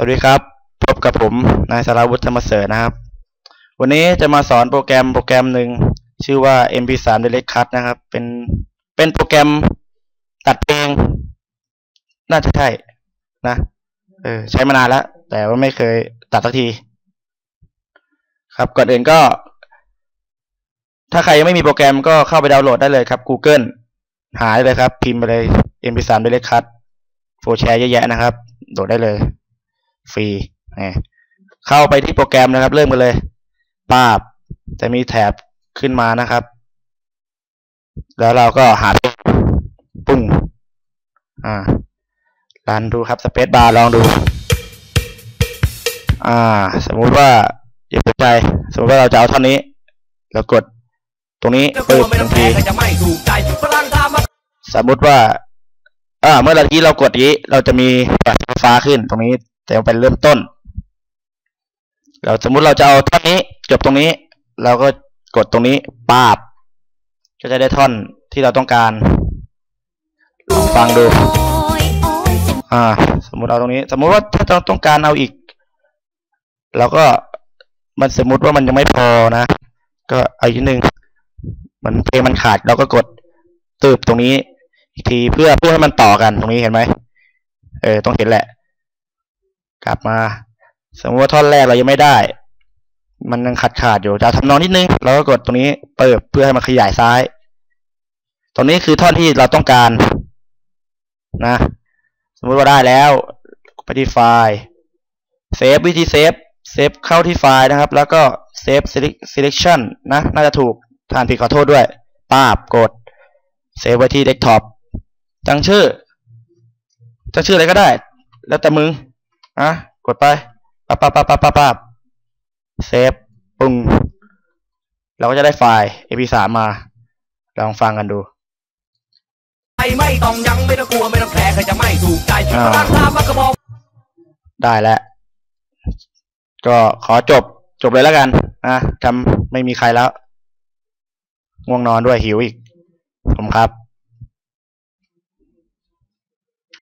สวัสดีครับ พบกับผมนายสารวุฒิธรรมเสรนะครับ วันนี้จะมาสอนโปรแกรมโปรแกรมหนึ่งชื่อว่า MP3 Direct Cut นะครับ เป็นเป็นโปรแกรมตัดเพลง น่าจะใช่นะเออใช้มานานแล้ว แต่ว่าไม่เคยตัดสักที ครับก่อนอื่นก็ ถ้าใครยังไม่มีโปรแกรมก็เข้าไปดาวน์โหลดได้เลยครับ Google หาได้เลยครับ พิมพ์ไปเลย MP3 Direct Cut โฟร์แชร์เยอะแยะนะครับ โหลดได้เลย ฟรีนี่เข้าไปที่โปรแกรมนะครับ เริ่มกันเลยป้าบจะมีแถบขึ้นมานะครับ แล้วเราก็หาเพลงปุ้งอ่ารันดูครับสเปซบาร์ลองดู อ่า สมมุติว่าอย่าสนใจ สมมติว่าเราจะเอาเท่านี้แล้วกดตรงนี้แล้วกปึ๊ลับวไม่ต้ทัองนแพ้ทีก็จะไม่ถูกใจฝรั่งทำมาสมมุติว่า อ่า เมื่อตะกี้เรากดนี้ เราจะมีแสงไฟฟ้าขึ้น ตรงนี้ แต่เป็นเริ่มต้น เราสมมุติเราจะเอาท่อนนี้ จบตรงนี้ เราก็กดตรงนี้ปาบ ก็จะได้ท่อนที่เราต้องการลองฟังดู อ่า สมมุติเอาตรงนี้ สมมุติว่าถ้าเราต้องการเอาอีก เราก็มันสมมุติว่ามันยังไม่พอนะ ก็เอาอีกนิดนึง มันเพลงมันขาดเราก็กดตืบตรงนี้ อีกทีเพื่อเพื่อให้มันต่อกันตรงนี้เห็นไหมเออต้องเห็นแหละ กลับมา สมมติว่าท่อนแรกเรายังไม่ได้ มันยังขาดขาดอยู่จะเอาทำนองนิดนึงเราก็กดตรงนี้เปิดเพื่อให้มันขยายซ้าย ตรงนี้คือท่อนที่เราต้องการนะ สมมติว่าได้แล้วไปที่ไฟล์เซฟวิธีเซฟเซฟเข้าที่ไฟล์นะครับ แล้วก็เซฟ selection นะ น่าจะถูกทานผิดขอโทษด้วยป้าบกดเซฟไว้ที่เดสก์ท็อปตั้งชื่อตั้งชื่ออะไรก็ได้ แล้วแต่มึง อะกดไปปั๊บปั๊บปั๊บปั๊บปั๊บปั๊บเซฟปึ้งเราก็จะได้ไฟล์ mp3 มาลองฟังกันดูไอ้ไม่ต้องยังไม่ต้องกลัวไม่ต้องแพ้ก็จะไม่ถูกใจอ่าฝรั่งทำมาก็บอกได้แล้ว ก็ขอจบจบเลยแล้วกันนะจำไม่มีใครแล้ว ง่วงนอนด้วยหิวอีกผมครับ